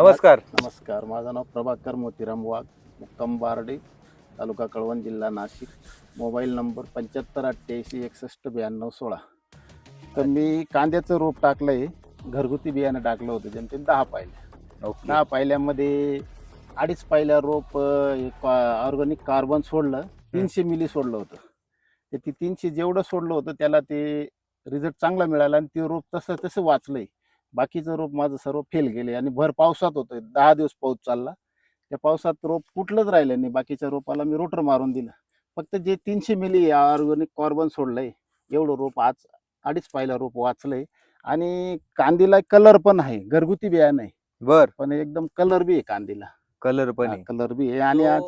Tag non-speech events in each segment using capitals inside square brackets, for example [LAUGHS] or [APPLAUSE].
नमस्कार. नमस्कार. माझं नाव प्रभाकर मोतीराम वाघ मुक्काम बारडे तालुका कळवण जिल्हा नाशिक. मोबाईल नंबर पंच्याहत्तर अठ्ठ्याऐंशी एकसष्ट ब्याण्णव सोळा. तर मी कांद्याचं रोप टाकलं आहे घरगुती बियाणं टाकलं होतं जेमतेम दहा पायल्या ओके. दहा पायल्यामध्ये अडीच पायल्या रोप ऑर्गॅनिक कार्बन सोडलं तीनशे मिली सोडलं होतं. ते ती तीनशे जेवढं सोडलं होतं त्याला ते रिझल्ट चांगला मिळाला आणि ते रोप तसं तसं वाचलंय. बाकीचं रोप माझं सर्व फेल गेले आणि भर पावसात होतं दहा दिवस पाऊस चालला त्या पावसात रोप कुठलंच राहिलं नाही बाकीच्या रोपाला मी रोटर मारून दिलं फक्त जे तीनशे मिली ऑर्गॅनिक कार्बन सोडलंय एवढं रोप आज अडीच पायला रोप वाचलंय आणि कांदीला कलर पण आहे घरगुती बियाणं आहे बर पण एकदम कलर बी आहे कांदीला कलर पण आहे कलर बी आहे आणि आज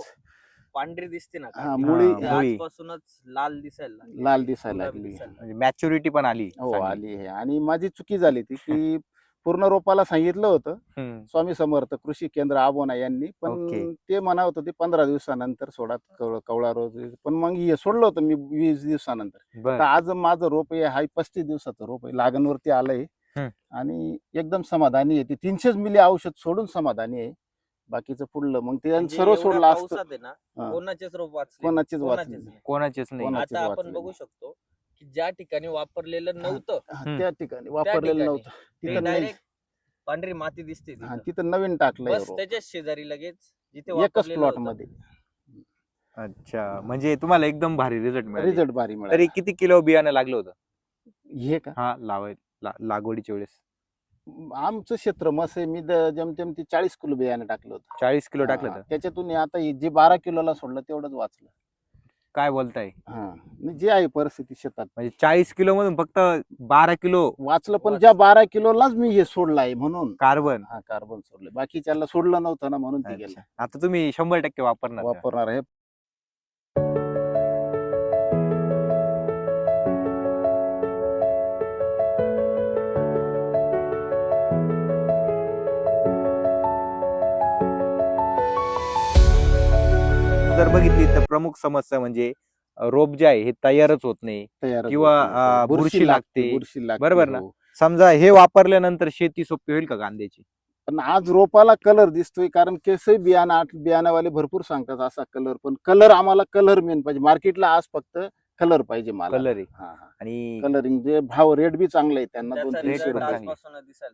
पांढरी दिसते ना हा, कांदी. मुळी- ती मुळी. आजपासूनच लाल दिसायला लागली. लाल दिसायला गुलाबी लागली. दिसायला लागली. म्हणजे मॅच्युरिटी पण आली हो चांगली. आली आहे आणि माझी चुकी झाली ती की पूर्ण रोपाला सांगितलं होतं. हम्म. स्वामी समर्थ कृषी केंद्र आबोना यांनी. पण. ते म्हणत होते पंधरा दिवसानंतर सोडा कवळ- कवळा रोज. पण मग हे सोडलं होतं मी वीस दिवसानंतर. बर. तर आज माझं रोप आहे हाय पस्तीस दिवसाचं रोप आहे. लागणवरती आलंय. हम्म. आणि एकदम समाधानी आहे. ते तीनशेच मिली औषध सोडून समाधानी आहे. बाकीचं पुढलं. मग ते म्हणजे सर्व एवढ्या सोडलं असतं. पावसात आहे ना हा. कोणाचेच रोप वाचले कोणाचेच वाचले. कोणाचेच नाही. कोणाचेच आता आपण वाचले बघू नाही. शकतो की ज्या ठिकाणी वापरलेलं नव्हतं हा, त्या ठिकाणी वापरलेलं ठिकाणी. नव्हतं. ते तिथं नाही. डायरेक्ट पांढरी माती दिसते हा, तिथं. नवीन टाकलंय बस रोप. त्याच्याच शेजारी लगेच जिथे एकच वापरलेलं प्लॉट होतं, मध्ये. अच्छा म्हणजे तुम्हाला एकदम भारी रिझल्ट मिळाले. रिझल्ट भारी तरी मिळाला किती किलो बियाणं लागलं होतं? हे का? हा लावाय ला- लागवडीच्या वेळेस. आमचं क्षेत्र मस्त आहे. मी द- जमतेम ते चाळीस किलो बियाणं टाकलं होतं. चाळीस किलो टाकलं हा, तर त्याच्यातून हे आता हे जे बारा किलोला सोडलं तेवढंच वाचलं. काय बोलताय? हा. जे आहे परिस्थिती शेतात. म्हणजे चाळीस किलो मधून फक्त बारा किलो वाचलं पण ज्या बारा किलोलाच मी हे सोडलं आहे म्हणून. कार्बन. हा कार्बन सोडलं बाकीच्याला सोडलं नव्हतं ना म्हणून ते गेलं. आता तुम्ही शंभर टक्के वापरणार? वापरणार आहे. जर बघितली तर प्रमुख समस्या म्हणजे रोप जे आहे हे तयारच होत नाही तयार किंवा, बुरशी लागते. बरोबर ना? हो. समजा हे वापरल्यानंतर शेती सोपी होईल का कांद्याची? पण आज रोपाला कलर दिसतोय कारण केसही बियाणं आठ बियाणावाले भरपूर सांगतात असा कलर पण कलर आम्हाला कलर मेन पाहिजे. मार्केटला आज फक्त कलर पाहिजे मला. कलर आणि कलरिंग जे भाव रेट बी चांगले आहेत त्यांना दोन तीनशे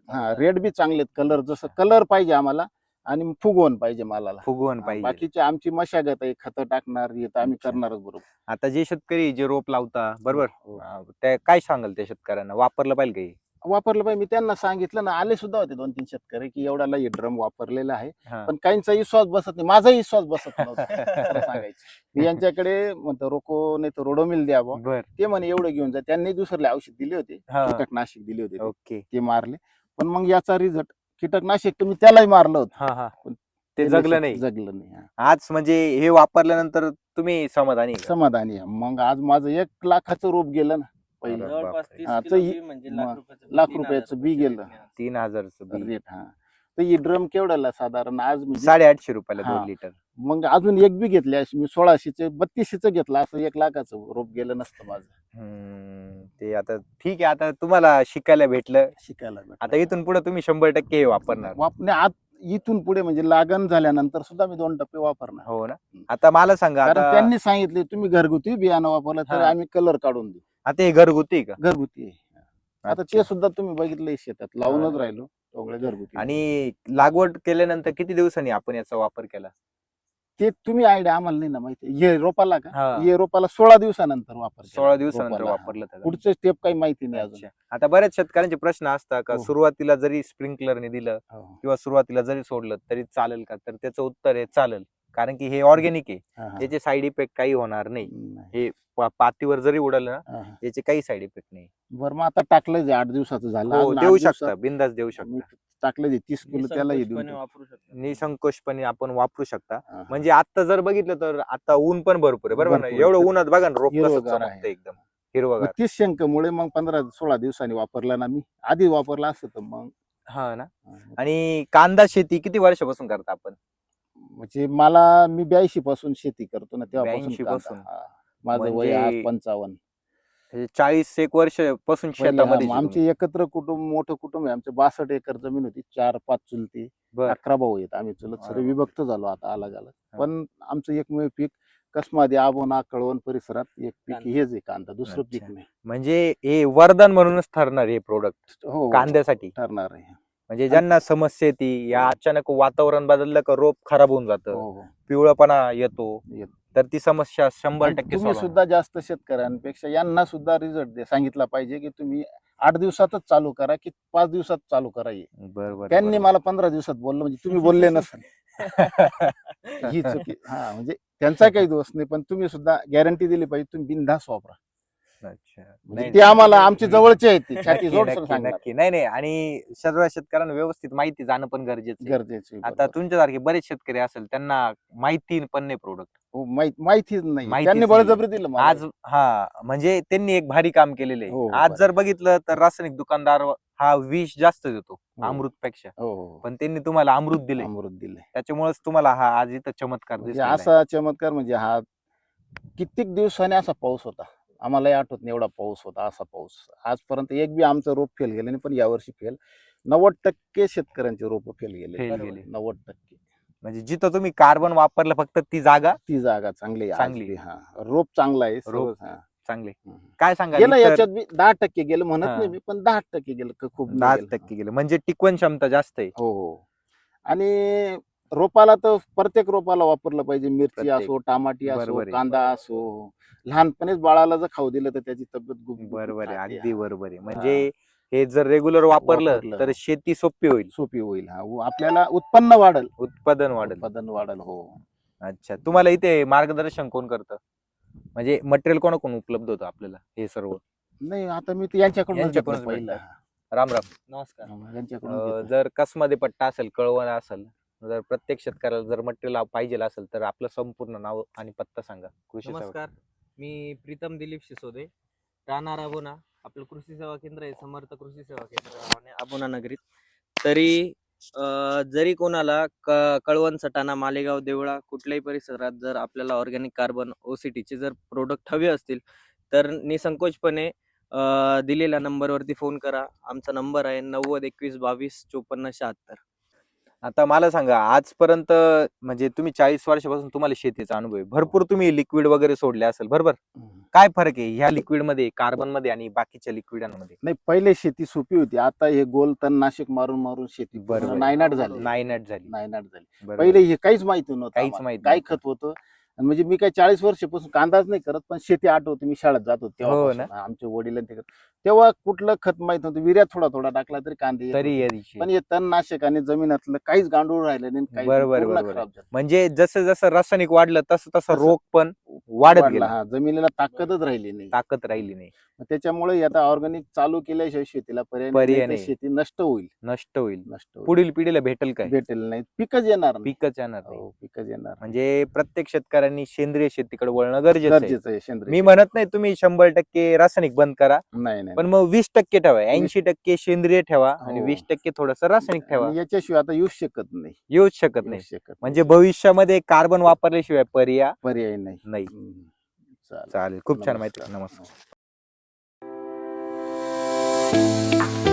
हा. रेट बी चांगले आहेत. कलर जसं कलर पाहिजे आम्हाला आणि फुगवण पाहिजे मालाला. फुगवण हा, पाहिजे. बाकीची आमची मशागत आहे खतं टाकणार हे आम्ही अच्छा. करणारच बरोबर. आता जे शेतकरी जे रोप लावता बरोबर? हो. अं, त्या काय सांगाल त्या शेतकऱ्यांना? वापरलं पाहिजे काही वापरलं पाहिजे. मी त्यांना सांगितलं ना आले सुद्धा होते दोन तीन शेतकरी की एवढ्याला हे ड्रम वापरलेला आहे. हा. पण काहींचा विश्वास बसत नाही. माझा विश्वास बसत नव्हता खरं [LAUGHS] सांगायचं. मी यांच्याकडे म्हणतो रोको नाही तर रोडोमिल द्यावं बर. ते म्हणे एवढं घेऊन जा. त्यांनी दुसरले औषध दिले होते हा. कीटकनाशक दिले होते. ओके. ते मारले. पण मग याचा रिझल्ट कीटकनाशक मी त्यालाही मारलं होतं हा हा ते जगलं नाही जगलं नाही हा. आज म्हणजे हे वापरल्यानंतर तुम्ही समाधानी आहे का? समाधानी आहे. मग आज माझं एक लाखाचं रोप गेलं ना पहिलं जवळपास. तीस हा, किलो ही- बी म्हणजे लाख मग रुपयाचं लाख तीन रुपयाचं हजार बी रुपयाचं गेलं. बी. तीन हजारचं बी. रेट हा तर ही ड्रम केवढ्याला साधारण आज म्हणजे साडेआठशे रुपयाला हा. दोन लिटर मग अजून एक बी घेतले मी सोळाशेचे बत्तीसशेच घेतलं असं एक लाखाचं रोप गेलं नसतं माझं हम्म, ते आता ठीक आहे आता तुम्हाला शिकायला भेटलं शिकायला भेटलं. आता इथून पुढे तुम्ही शंभर टक्के हे वापरणार आत इथून पुढे म्हणजे लागण झाल्यानंतर सुद्धा मी दोन टप्पे वापरणार हो ना आता मला सांगा कारण आता त्यांनी सांगितले तुम्ही घरगुती बियाणं वापरलं तर हा. आम्ही कलर काढून देऊ आता हे घरगुती का घरगुती आहे. आता. ते सुद्धा तुम्ही बघितलंय शेतात लावूनच. राहिलो सगळे घरगुती आणि लागवड केल्यानंतर किती दिवसांनी आपण याचा वापर केला ते तुम्ही आयडिया आम्हाला नाही ना माहिती हे रोपाला का हा. हे रोपाला सोळा दिवसानंतर वापर केला. सोळा दिवसानंतर रोपाला. वापरलं त्याला. पुढचं स्टेप काही माहिती नाही अजून अच्छा. आता बऱ्याच शेतकऱ्यांचे प्रश्न असतात का हो. सुरुवातीला जरी स्प्रिंकलरने दिलं हो. किंवा सुरुवातीला जरी सोडलं तरी चालेल का तर त्याचं उत्तर आहे चालेल कारण की हे ऑर्गॅनिक आहे हा, हा. याचे साईड इफेक्ट काही होणार नाही. हे पा- पातीवर जरी उडलं ना. याचे काही साईड इफेक्ट नाही बरं मग आता टाकलंय जे आठ दिवसाचं झालं हो अजून देऊ शकता बिंदास देऊ मी शकता टाकलं जे तीस किलो त्यालाही देऊन निसंकोचपणे टाकू. वापरू शकतो निसंकोचपणे आपण वापरू शकता हा, हा. म्हणजे आता जर बघितलं तर आता ऊन पण भरपूर आहे बरोबर ना भरपूर. एवढं उन्हात बघा ना रोप कसं हिरवंगार आहे. चमकतं एकदम मग हिरवगार तीस शंकमुळे मग पंधरा सोळा दिवसांनी वापरला ना मी आधी वापरला असतं तर मग हा ना हा, आणि कांदा शेती किती वर्षापासून करता आपण म्हणजे मला मी ब्याऐंशी पासून शेती करतो ना तेव्हापासून 82 कांदा. पासून? हा. माझं वय आज म्हणजे- पंचावन्न चाळीस एक वर्षपासून पहिले शेतामध्ये आमचे एकत्र कुटुंब मोठं कुटुंब आहे आमचे बासष्ट एकर जमीन होती चार पाच चुलती बर. अकरा भाऊ आहेत आम्ही चुलत सर्व अरे विभक्त झालो आता अलग अलग हा. पण आमचं एकमेव पीक कसमादी आबोना कळवण परिसरात एक पीक कांदा. हेच आहे कांदा दुसरं पीक अच्छा. नाही म्हणजे हे वरदान म्हणूनच ठरणार हे प्रोडक्ट हो हो, कांद्यासाठी ठरणार आहे म्हणजे ज्यांना समस्या येते या अचानक वातावरण बदललं का रोप खराब होऊन जातं हो हो पिवळपणा येतो येतो. तर ती समस्या शंभर टक्के तुम्ही solve सुद्धा जास्त शेतकऱ्यांपेक्षा यांना सुद्धा रिझल्ट सांगितला पाहिजे की तुम्ही आठ दिवसातच चालू करा की पाच दिवसात चालू करा हे. होणार. बरोबर त्यांनी. मला पंधरा दिवसात बोललं म्हणजे तुम्ही बोलले नसाल [LAUGHS] ही चुकी हा म्हणजे त्यांचा काही दोष नाही पण तुम्ही सुद्धा गॅरंटी दिली पाहिजे तुम्ही बिनधास वापरा अच्छा. म्हणजे ते आम्हाला आमचे. जवळचे आहेत ते छाती नक्की जोड नक्की सांगणार नक्की नाही नाही आणि सर्व शेतकऱ्यांना व्यवस्थित माहिती जाणं पण गरजेचं आहे. गरजेचे आहे, आता बरोबर. तुमच्यासारखे बरेच शेतकरी असेल त्यांना माहिती पण नाही प्रोडक्ट हो, माहित- माहितीच नाही माहितीच त्यांनी नाही. बळजबरी दिलं मला. आज हा म्हणजे त्यांनी एक भारी काम केलेलं हो, आहे हो, आज भारी. जर बघितलं तर रासायनिक दुकानदार हा विष जास्त देतो हो. अमृत पेक्षा हो हो पण त्यांनी तुम्हाला अमृत दिले अमृत दिले त्याच्यामुळेच तुम्हाला हा आज इथं चमत्कार म्हणजे. असा चमत्कार म्हणजे हा कित्येक दिवसाने असा पाऊस होता आम्हालाही आठवत नाही एवढा पाऊस होता असा पाऊस आजपर्यंत एक बी आमचं रोप फेल गेलं नाही पण यावर्षी फेल नव्वद टक्के शेतकऱ्यांचे रोप फेल गेले. गेले. नव्वद टक्के म्हणजे जिथं तुम्ही कार्बन वापरलं फक्त ती जागा ती जागा चांगली आहे चांगली. हा रोप चांगला आहे रोप हा. चांगली हम्म. काय सांगा गेलं याच्यात बी दहा टक्के गेलं म्हणत हा. नाही मी पण दहा टक्के गेलं क- खूप नाही दहा गेलं. टक्के गेलं म्हणजे टिकवण क्षमता जास्त आहे हो हो आणि रोपाला तर प्रत्येक रोपाला वापरलं पाहिजे. मिरची प्रत्येक. असो टमाटी असो बरोबर आहे. कांदा असो लहानपणीच बाळाला जर खाऊ दिलं तर त्याची तब्येत गुप बरोबर आहे राहते. अगदी बरोबर आहे. म्हणजे हे. जर रेग्युलर वापरलं वापरलं. तर शेती सोपी होईल. सोपी होईल हा. उ- आपल्याला उत्पन्न वाढल. उत्पादन वाढेल. उत्पादन वाढल हो. अच्छा. तुम्हाला इथे मार्गदर्शन कोण करतं? म्हणजे मटेरियल कोणाकडून उपलब्ध होतं आपल्याला हे सर्व? नाही आता मी ते यांच्याकडून यांच्याकडूनच पहिलं. राम राम. नमस्कार. यांच्याकडून अं, घेतलं. जर कसमध्ये पट्टा असेल कळवण असेल जर प्रत्येक शेतकऱ्याला जर मटेरियल पाहिजे असेल तर आपलं संपूर्ण नाव आणि पत्ता सांगा. कृषी सेवा नमस्कार. मी प्रीतम दिलीप शिसोदे. राहणार अबोना आपलं कृषी सेवा केंद्र आहे समर्थ कृषी सेवा केंद्र नावाने अबोना नगरीत. तरी अं, जरी कोणाला क- कळवण सटाणा मालेगाव देवळा कुठल्याही परिसरात जर आपल्याला ऑर्गॅनिक कार्बन ओसीटीचे जर प्रोडक्ट हवे असतील तर निसंकोचपणे अं, दिलेल्या नंबरवरती फोन करा. आमचा नंबर आहे नव्वद एकवीस बावीस चोपन्न शहात्तर. आता मला सांगा आजपर्यंत म्हणजे तुम्ही चाळीस वर्षापासून तुम्हाला शेतीचा अनुभव आहे भरपूर तुम्ही लिक्विड वगैरे सोडले असेल बरोबर. काय फरक आहे ह्या लिक्विडमध्ये कार्बनमध्ये आणि बाकीच्या लिक्विडांमध्ये नाही पहिले शेती सोपी होती आता हे गोल तण नाशिक मारून मारून शेती बरोबर. नायनाट झाली नाईनट झाली नायनाट झाली बरोबर. पहिले हे काहीच माहिती नव्हतं काहीच आम्हाला. माहिती काय नव्हतं. खत होतं आणि म्हणजे मी काय चाळीस वर्षापासून कांदाच नाही करत पण शेती आठवते मी शाळेत जात होतो हो तेव्हा? आमचे वडील आणि ते करत. तेव्हा कुठलं खत माहीत नव्हतं विर्या थोडा थोडा टाकला तरी कांदे येत तरी होते. यायची. पण हे तणनाशक आणि जमिनीतलं काहीच गांडूळ राहिलं नाही काही बरोबर, पूर्ण बरोबर. खराब झालं. म्हणजे जसं जसं रासायनिक वाढलं तसं तसं तसं रोग पण वाढत वाढला, गेला हा जमिनीला ताकदच राहिली नाही ताकद राहिली नाही मग त्याच्यामुळे आता ऑर्गॅनिक चालू केल्याशिवाय शेतीला पर्याय नाही, पर्याय नाहीतर नाही. शेती नष्ट होईल नष्ट होईल नष्ट होईल पुढील पिढीला भेटेल काय भेटेल नाही पिकच येणार नाही. पिकच येणार नाही हो, पिकच येणार नाही. म्हणजे प्रत्येक शेतकऱ्यांनी सेंद्रिय शेतीकडे वळणं गरजेचं आहे. मी म्हणत नाही तुम्ही शंभर टक्के रासायनिक बंद करा नाही नाही पण मग वीस टक्के ठेवा ऐंशी टक्के सेंद्रिय ठेवा आणि हो. वीस टक्के थोडस रासायनिक ठेवा. याच्याशिवाय आता येऊच शकत नाही. येऊच शकत नाही. शकत म्हणजे भविष्यामध्ये कार्बन वापरल्याशिवाय पर्याय पर्याय नाही. नाही. चालेल. खूप छान माहिती. नमस्कार. नमस्कार. हो.